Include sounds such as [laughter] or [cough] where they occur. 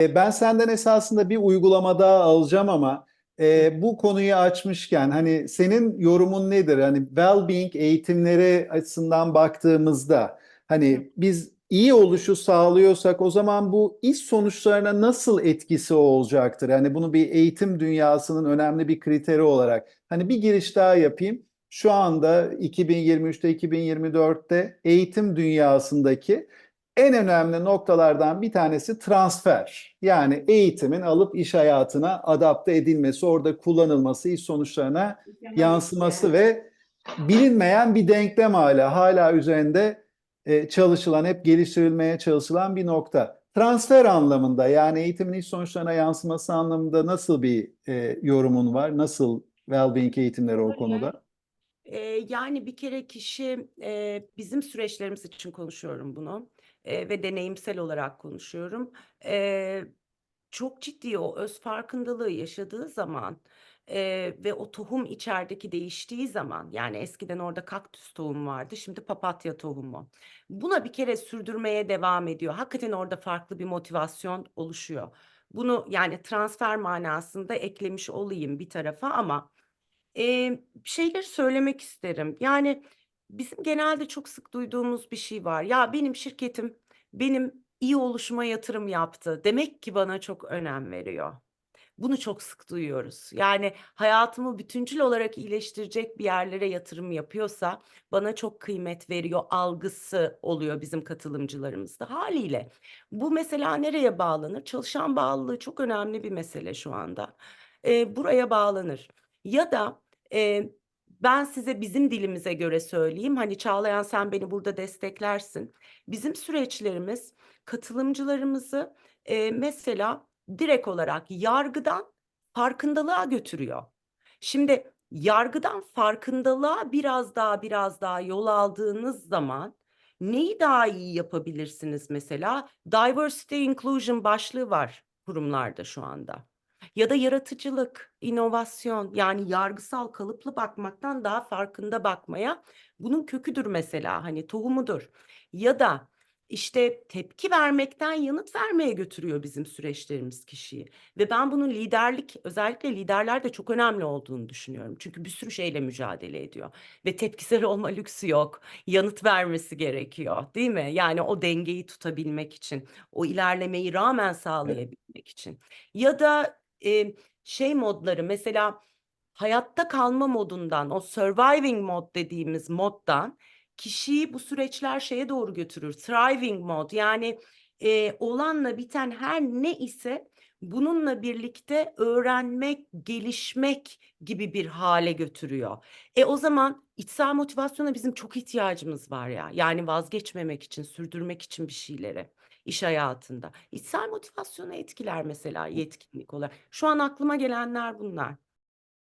E, Ben senden esasında bir uygulama daha alacağım ama e, bu konuyu açmışken hani senin yorumun nedir? Hani well-being eğitimleri açısından baktığımızda hani biz iyi oluşu sağlıyorsak o zaman bu iş sonuçlarına nasıl etkisi olacaktır? Yani bunu bir eğitim dünyasının önemli bir kriteri olarak hani bir giriş daha yapayım. Şu anda 2023'te 2024'te eğitim dünyasındaki en önemli noktalardan bir tanesi transfer. Yani eğitimin alıp iş hayatına adapte edilmesi, orada kullanılması, iş sonuçlarına yansıması ve bilinmeyen bir denklem hala, hala üzerinde e, çalışılan, hep geliştirilmeye çalışılan bir nokta. Transfer anlamında yani eğitimin iş sonuçlarına yansıması anlamında nasıl bir e, yorumun var? Nasıl well-being eğitimleri o konuda? Eee, yani bir kere kişi eee, bizim süreçlerimiz için konuşuyorum bunu eee, ve deneyimsel olarak konuşuyorum. Eee, çok ciddi o öz farkındalığı yaşadığı zaman eee, ve o tohum içerideki değiştiği zaman yani eskiden orada kaktüs tohumu vardı şimdi papatya tohumu. Buna bir kere sürdürmeye devam ediyor. Hakikaten orada farklı bir motivasyon oluşuyor. Bunu yani transfer manasında eklemiş olayım bir tarafa ama Eee, şeyleri söylemek isterim. Yani, bizim genelde çok sık duyduğumuz bir şey var. "Ya, benim şirketim benim iyi oluşuma yatırım yaptı. Demek ki bana çok önem veriyor." Bunu çok sık duyuyoruz. Yani, hayatımı bütüncül olarak iyileştirecek bir yerlere yatırım yapıyorsa bana çok kıymet veriyor algısı oluyor bizim katılımcılarımızda. Hâliyle bu mesela nereye bağlanır? Çalışan bağlılığı çok önemli bir mesele şu anda. Eee, buraya bağlanır. Ya da, eee, ben size bizim dilimize göre söyleyeyim, hani, Çağlayan sen beni burada desteklersin. Bizim süreçlerimiz katılımcılarımızı, eee, mesela direkt olarak yargıdan farkındalığa götürüyor. Şimdi yargıdan farkındalığa biraz daha, biraz daha yol aldığınız zaman neyi daha iyi yapabilirsiniz mesela? Diversity Inclusion başlığı var kurumlarda şu anda. Ya da yaratıcılık, inovasyon yani yargısal kalıplı bakmaktan daha farkında bakmaya bunun köküdür mesela hani tohumudur. Ya da işte tepki vermekten yanıt vermeye götürüyor bizim süreçlerimiz kişiyi. Ve ben bunun liderlik özellikle liderlerde çok önemli olduğunu düşünüyorum. Çünkü bir sürü şeyle mücadele ediyor ve tepkisel [laughs] olma lüksü yok. Yanıt vermesi gerekiyor, değil mi? Yani o dengeyi tutabilmek için, o ilerlemeyi rağmen sağlayabilmek için. Ya da Eee, şey modları mesela hayatta kalma modundan, o surviving mod dediğimiz moddan kişiyi bu süreçler şeye doğru götürür. Thriving mod yani, eee, olanla biten her ne ise bununla birlikte öğrenmek, gelişmek gibi bir hale götürüyor. E, o zaman içsel motivasyona bizim çok ihtiyacımız var ya. Yani vazgeçmemek için, sürdürmek için bir şeyleri iş hayatında. İçsel motivasyonu etkiler mesela yetkinlik olarak. Şu an aklıma gelenler bunlar.